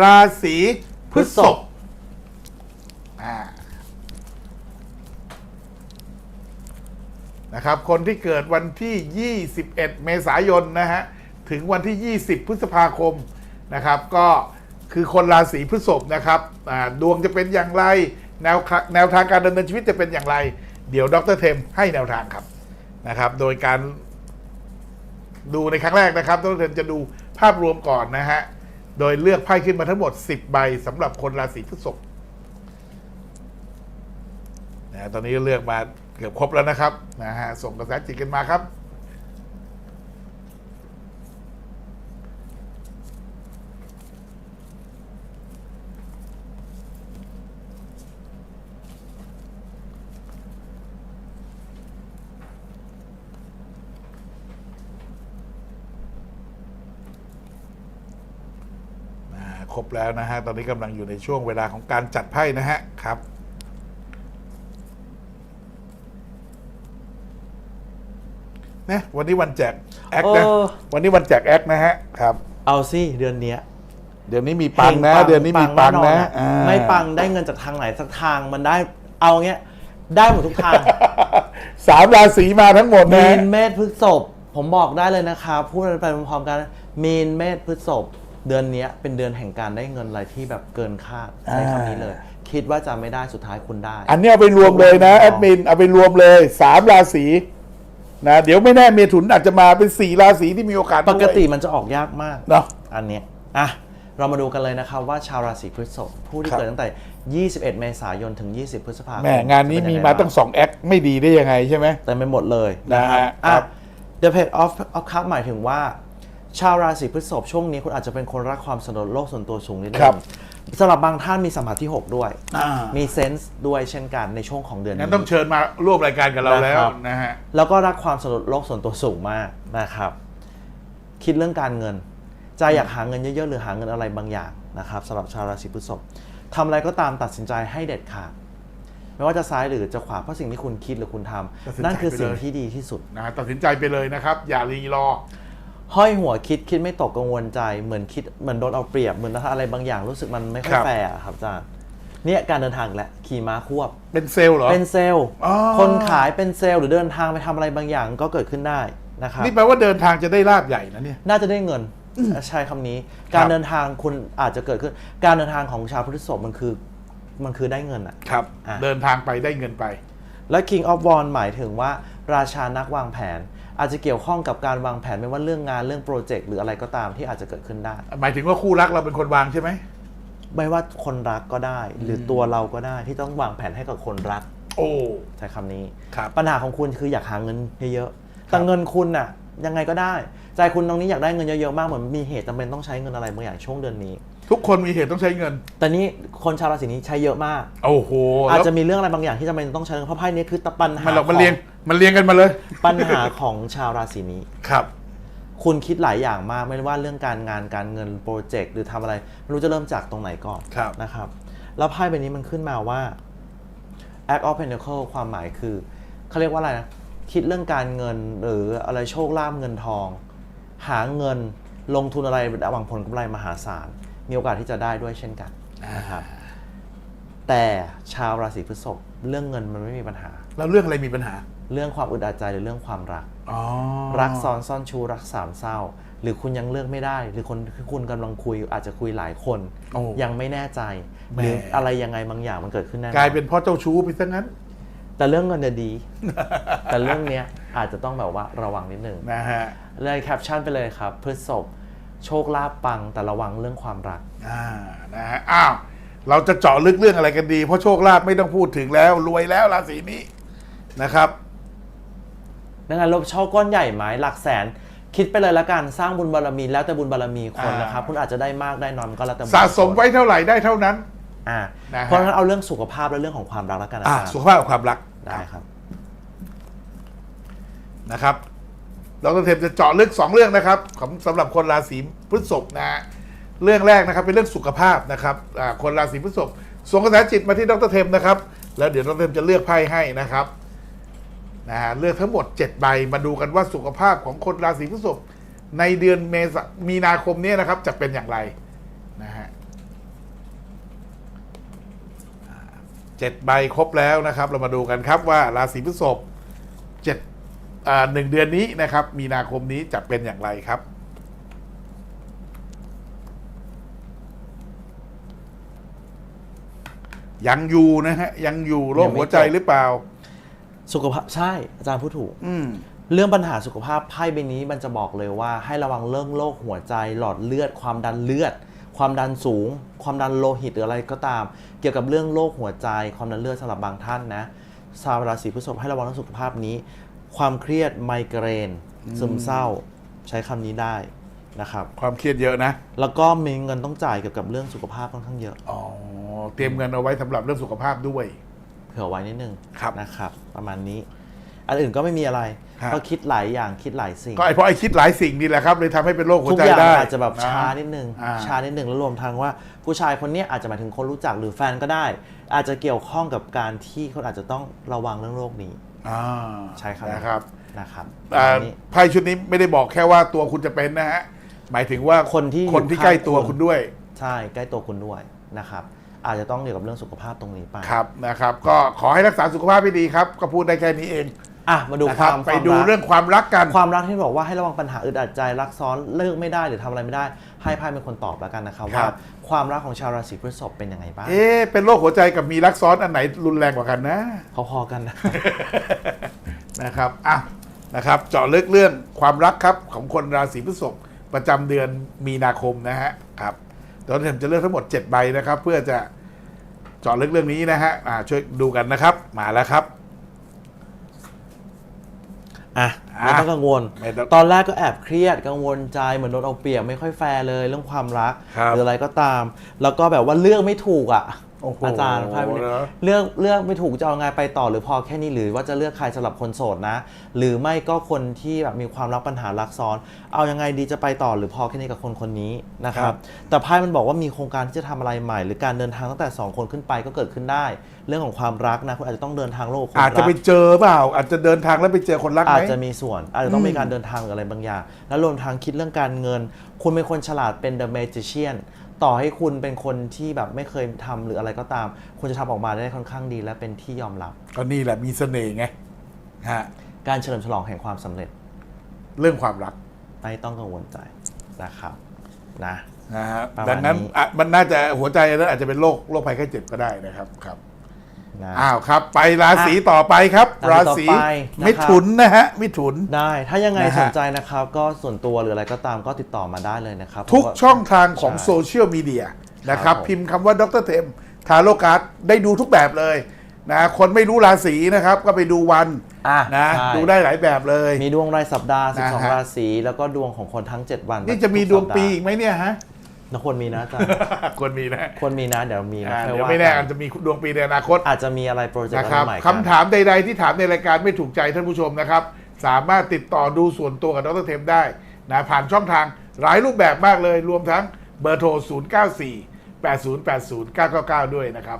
ราศีพฤษภนะครับ คนที่เกิดวันที่ 21 เมษายนนะฮะ ถึงวันที่ 20 พฤษภาคมนะครับ ก็คือคนราศีพฤษภนะครับดวงจะเป็นอย่างไร แนวคะแนวทางการดำเนินชีวิตจะเป็นอย่างไร เดี๋ยวดรเทมให้แนวทางครับนะครับ โดยการดูในครั้งแรกนะครับดรเทมจะดูภาพรวมก่อนนะฮะ โดยเลือกไพ่ขึ้นมาทั้งหมด 10 ใบสำหรับคนราศีพฤษภนะตอนนี้เลือกมาเกือบครบแล้วนะครับนะฮะส่งกระแสจิตกันมาครับ อ่า ครบแล้วนะฮะ ตอนนี้กำลังอยู่ในช่วงเวลาของการจัดไพ่นะฮะครับนะวันนี้วันแจกแอคนะเออ วันนี้วันแจกแอคนะฮะครับ เอาสิเดือนเนี้ยเดี๋ยวนี้มีปังนะพลเดือนนี้มีปังแนะออ่าไม่ปังได้เงินจากทางไหนสักทางมันได้เอาเงี้ยได้หมดทุกทาง สามราศีมาทั้งหมดมีนะ นเมษพฤษภผมบอกได้เลยนะครับพูดไปพร้อมๆกันมีนเมษพฤษภ เดือนเนี้ยเป็นเดือนแห่งการได้เงินอะไรที่แบบเกินคาดใช้คำนี้เลย คิดว่าจะไม่ได้สุดท้ายคุณได้ อันนี้เอาไปรวมเลยนะแอดมินเอาไปรวมเลยสามราศีนะเดี๋ยวไม่แน่เมถุนอาจจะมาเป็นสี่ราศีที่มีโอกาสด้วยปกติมันจะออกยากมากเนาะอันเนี้ยอะเรามาดูกันเลยนะครับว่าชาวราศีพฤษภผู้ที่ครับเกิดตั้งแต่ 21 เมษายนถึง 20 พฤษภาคมแม่งานนี้จะเป็มียัไมาตั้งสองแอคไม่ดีได้ยังไงใช่ไหมเต็มไปหมดเลยนะฮะอะครับ The Page of of Cup หมายถึงว่า ชาวราศีพฤษภช่วงนี้คุณอาจจะเป็นคนรักความสนดโลกส่วนตัวสูงนิดนึครับงสำหรับบางท่านมีสัมผัสที่ 6 ด้วย อ่ามีเซนส์ด้วยเช่นกันในช่วงของเดือนงั้นนี้ต้องเชิญมาร่วมรายการกับเราแล้วนะครับ นะฮะ แล้วก็รักความสนุกโลกส่วนตัวสูงมากนะครับ คิดเรื่องการเงิน ใจอยากหาเงินเยอะๆหรือหาเงินอะไรบางอย่างนะครับสำหรับชาวราศีพฤษภทำอะไรก็ตามตัดสินใจให้เด็ดขาดไม่ว่าจะซ้ายหรือจะขวาเพราะสิ่งที่คุณคิดหรือคุณทำตัดสินใจนั่นคือไปเลยสิ่งที่ดีที่สุด นะฮะตัดสินใจไปเลยนะครับ อย่ารีรอ ห้อยหัวคิดคิดไม่ตกกังวลใจเหมือนคิดเหมือนโดนเอาเปรียบเหมือนถ้าอะไรบางอย่างรู้สึกมันไม่ค่อคยรับแฟร์อะครับอาจารย์เนี่ยการเดินทางอีกและขี่ม้าควบ เป็นเซลล์เหรอ เป็นเซลล์อ๋อ คนขายเป็นเซลล์หรือเดินทางไปทำอะไรบางอย่างก็เกิดขึ้นได้นะครับ นี่แปลว่าเดินทางจะได้ลาบใหญ่นะเนี่ย น่าจะได้เงินใช้คำนี้การครับเดินทางคุณอาจจะเกิดขึ้น การเดินทางของชาวพฤษภมันคือมันคือได้เงินอะ ครับ อะ เดินทางไปได้เงินไป และ King of w a n d หมายถึงว่าราชานักวางแผน อาจจะเกี่ยวข้องกับการวางแผนไม่ว่าเรื่องงานเรื่องโปรเจกต์หรืออะไรก็ตามที่อาจจะเกิดขึ้นได้ หมายถึงว่าคู่รักเราเป็นคนวางใช่ไหมไม่ว่าคนรักก็ได้ หรือตัวเราก็ได้ที่ต้องวางแผนให้กับคนรัก โอ้ใช้คำนี้ ครับ ปัญหาของคุณคืออยากหาเงินเยอะๆแต่เงินคุณน่ะ ยังไงก็ได้ ใจคุณตรงนี้อยากได้เงินเยอะๆมากเหมือนมีเหตุจำเป็นต้องใช้เงินอะไรบางอย่างช่วงเดือนนี้ ทุกคนมีเหตุต้องใช้เงิน แต่นี่คนชาวราศีนี้ใช้เยอะมาก โอ้โหอาจแล้วจะมีเรื่องอะไรบางอย่างที่จำเป็นต้องใช้เงินเพราะไพ่นี้คือตะปัญหามันหรอกมันของเรียง มันเรียงกันมาเลยปัญหาของชาวราศีนี้ ครับ คุณคิดหลายอย่างมากไม่ว่าเรื่องการงานการเงินโปรเจกต์หรือทำอะไรไม่รู้จะเริ่มจากตรงไหนก่อนครับ นะครับ แล้วไพ่ใบนี้มันขึ้นมาว่า Act of Pentacle ความหมายคือเขาเรียกว่าอะไรนะคิดเรื่องการเงินหรืออะไรโชคลาภเงินทอง หาเงินลงทุนอะไรหวังผลกำไรมหาศาลมีโอกาสที่จะได้ด้วยเช่นกันนะครับ แต่ชาวราศีพฤษภเรื่องเงินมันไม่มีปัญหา แล้วเรื่องอะไรมีปัญหา เรื่องความอึดอัดใจหรือเรื่องความรัก อ๋อรักซ้อนซ่อนชูรักสามเศร้า หรือคุณยังเลือกไม่ได้ หรือคนที่คุณกำลังคุยอาจจะคุยหลายคน โอ้ ยังไม่แน่ใจแหมหรืออะไรยังไงบางอย่างมันเกิดขึ้นแน่นอนกลายเป็นเพ่อเจ้าชู้ไปซะงั้น แต่เรื่องเงินจะดี แต่เรื่องเนี้ยอาจจะต้องแบบว่าระวังนิดนึงนะฮะเลยแคปชั่นไปเลยครับพฤษภโชคลาภปังแต่ระวังเรื่องความรัก อ่านะฮะอ้าว เราจะเจาะลึกเรื่องอะไรกันดี เพราะโชคลาภไม่ต้องพูดถึงแล้ว รวยแล้วราศีนี้นะครับ ดังนั้นลบโชคก้อนใหญ่ไหมหลักแสน คิดไปเลยละกันสร้างบุญบารมีแล้วแต่บุญบารมีคนอ่านนะครับ คุณอาจจะได้มากได้น้อยมันก็แล้วแต่บุญสะสมไว้เท่าไหร่ได้เท่านั้น อ่านะฮะ เพราะฉะนั้นเอาเรื่องสุขภาพและเรื่องของความรักแล้วกันอาอ่าจารย์สุขภาพกับความรักได้ครับ นะครับดรเทมจะเจาะลึกสองเรื่องนะครับของสำหรับคนราศีพฤษภนะฮะ เรื่องแรกนะครับเป็นเรื่องสุขภาพนะครับคนราศีพฤษภส่งกระแสจิตมาที่ดรเทมนะครับ แล้วเดี๋ยวดรเทมจะเลือกไพ่ให้นะครับนะฮะเลือกทั้งหมด 7 ใบมาดูกันว่าสุขภาพของคนราศีพฤษภในเดือนเมษมีนาคมนี้นะครับ จะเป็นอย่างไรนะฮะเจ็ดใบครบแล้วนะครับ เรามาดูกันครับว่าราศีพฤษภเจ็ดหนึ่งเดือนนี้นะครับ มีนาคมนี้จะเป็นอย่างไรครับ ยังอยู่นะฮะ ยังอยู่โรคหัวใจหรือเปล่า สุขภาพใช่อาจารย์พูดถูก อืมเรื่องปัญหาสุขภาพไพ่ใบนี้มันจะบอกเลยว่า ให้ระวังเรื่องโรคหัวใจ หลอดเลือด ความดันเลือด ความดันสูง ความดันโลหิตหรืออะไรก็ตาม เกี่ยวกับเรื่องโรคหัวใจ ความดันเลือดสำหรับบางท่านนะชาวราศีพฤษภให้ระวังเรื่องสุขภาพนี้ ความเครียดไมเกรน ซึมเศร้า ใช้คำนี้ได้นะครับ ความเครียดเยอะนะ แล้วก็มีเงินต้องจ่ายเกี่ยวกับเรื่องสุขภาพค่อนข้างเยอะอ๋อ เตรียมเงินเอาไว้สำหรับเรื่องสุขภาพด้วยเผื่อไว้นิดนึงครับนะครับ ประมาณนี้ อันอื่นก็ไม่มีอะไรฮะก็คิดหลายอย่างคิดหลายสิ่ง ก็ไอเพราะไอคิดหลายสิ่งนี่แหละครับเลยทำให้เป็นโรคหัวทุกใจอย่างได้อาจจะแบบนะช้านิดนึงอ่าช้านิดนึงแล้วรวมทั้งว่า ผู้ชายคนเนี้ยอาจจะหมายถึงคนรู้จักหรือแฟนก็ได้ อาจจะเกี่ยวข้องกับการที่คนอาจจะต้องระวังเรื่องโรคนี้อ่าใช่ครับนะครับนะครับปอ่าระมาณนี้ไพ่ชุดนี้ไม่ได้บอกแค่ว่าตัวคุณจะเป็นนะฮะหมายถึงว่าคนที่คนที่อยู่ใกล้ข้างตัวคุณคุณด้วย ใช่ใกล้ตัวคุณด้วยนะครับ อาจจะต้องเกี่ยวกับเรื่องสุขภาพตรงนี้ไปครับนะครับ ก็ขอให้รักษาสุขภาพให้ดีครับ ก็พูดได้แค่นี้เองอะมาดูนะคครับวามไปความดูรัก เรื่องความรักกัน ความรักที่บอกว่าให้ระวังปัญหาอึดอัดใจรักซ้อนเลิกไม่ได้หรือทำอะไรไม่ได้ ให้ไพ่เป็นคนตอบแล้วกันนะครับครัว่าบ ความรักของชาวราศีพฤษภเป็นยังไงบ้างเอ๊ะเป็นโรคหัวใจกับมีรักซ้อนอันไหนรุนแรงกว่ากันนะ พอๆกันนะนะครับ อะ นะครับ เจาะลึกเรื่องความรักครับของคนราศีพฤษภประจำเดือนมีนาคมนะฮะ ครับ เดี๋ยวผมจะเลือกทั้งหมด 7 ใบนะครับ เพื่อจะเจาะลึกเรื่องนี้นะฮะอ่าช่วยดูกันนะครับ มาแล้วครับอะไม่ต้องกังวลไม่ต้องตอนแรกก็แอบเครียดกังวลใจเหมือนโดนเอาเปรียบไม่ค่อยแฟร์เลยเรื่องความรักครับหรืออะไรก็ตาม แล้วก็แบบว่าเลือกไม่ถูกอะโอ้โหอาจารย์ไพ่วันนี้เหรอเลือกเลือกไม่ถูกจะเอาไงไปต่อหรือพอแค่นี้หรือว่าจะเลือกใครสำหรับคนโสดนะ หรือไม่ก็คนที่แบบมีความรักปัญหารักซ้อน เอายังไงดีจะไปต่อหรือพอแค่นี้กับคนคนนี้นะครับ แต่ไพ่มันบอกว่ามีโครงการที่จะทำอะไรใหม่ หรือการเดินทางตั้งแต่สองคนขึ้นไปก็เกิดขึ้นได้ เรื่องของความรักนะคุณอาจจะต้องเดินทางโลกคนอาจรัจะกไปเจอเปล่า อาจจะเดินทางแล้วไปเจอคนรักไหอาจมจะมีส่วน อาจจะต้องมีการเดินทางหรืออะไรบางอย่าง แล้วรวมทั้งคิดเรื่องการเงิน คุณเป็นคนฉลาดเป็น the magician ต่อให้คุณเป็นคนที่แบบไม่เคยทำหรืออะไรก็ตาม คุณจะทำออกมาได้ค่อนข้างดีและเป็นที่ยอมรับ ก็นี่แหละมีเสน่ห์ไงฮะการเฉลิมฉลองแห่งความสำเร็จเรื่องความรักไม่ต้องกังวลใจนะครับนะ นะฮะประมาณดังนั้นนี้อะมันน่าจะหัวใจแล้วอาจจะเป็นโรคโรคภัยไข้เจ็บก็ได้นะครับครับ นะ อ้าวครับ ไปราศีต่อไปครับ ราราศีศีต่อไปนะครับ มิถุนนะฮะมิถุน ได้ถ้ายังไงนะฮะ สนใจนะครับ ก็ส่วนตัวหรืออะไรก็ตามก็ติดต่อมาได้เลยนะครับทุกผมช่องทางของใช่โซเชียลมีเดียนะครับ ผม พิมพ์คำว่าดรเทมทาโรการ์ดได้ดูทุกแบบเลยนะคนไม่รู้ราศีนะครับ ก็ไปดูวันอะนะใช่ดูได้หลายแบบเลย มีดวงรายสัปดาห์ นะฮะ 12 ราศีแล้วก็ดวงของคนทั้ง 7 วันนี่จะมีดวงปีอีกไหมเนี่ยฮะ นะควรมีนะอาจารย์ ควรมีนะควรมีนะ เดี๋ยวมีนะอ่าค่อยเดี๋ยวว่าไม่แน่กัอาจจะมีดวงปีในอนาคตอาจจะมีอะไรโปรเจกต์นะอะคไรรับใหม่กันคำถามใด ๆ ที่ถามในรายการไม่ถูกใจท่านผู้ชมนะครับ สามารถติดต่อดูส่วนตัวกับดรเทมได้นะผ่านช่องทางหลายรูปแบบมากเลย รวมทั้งเบอร์โทร 094 8080 999 ด้วยนะครับ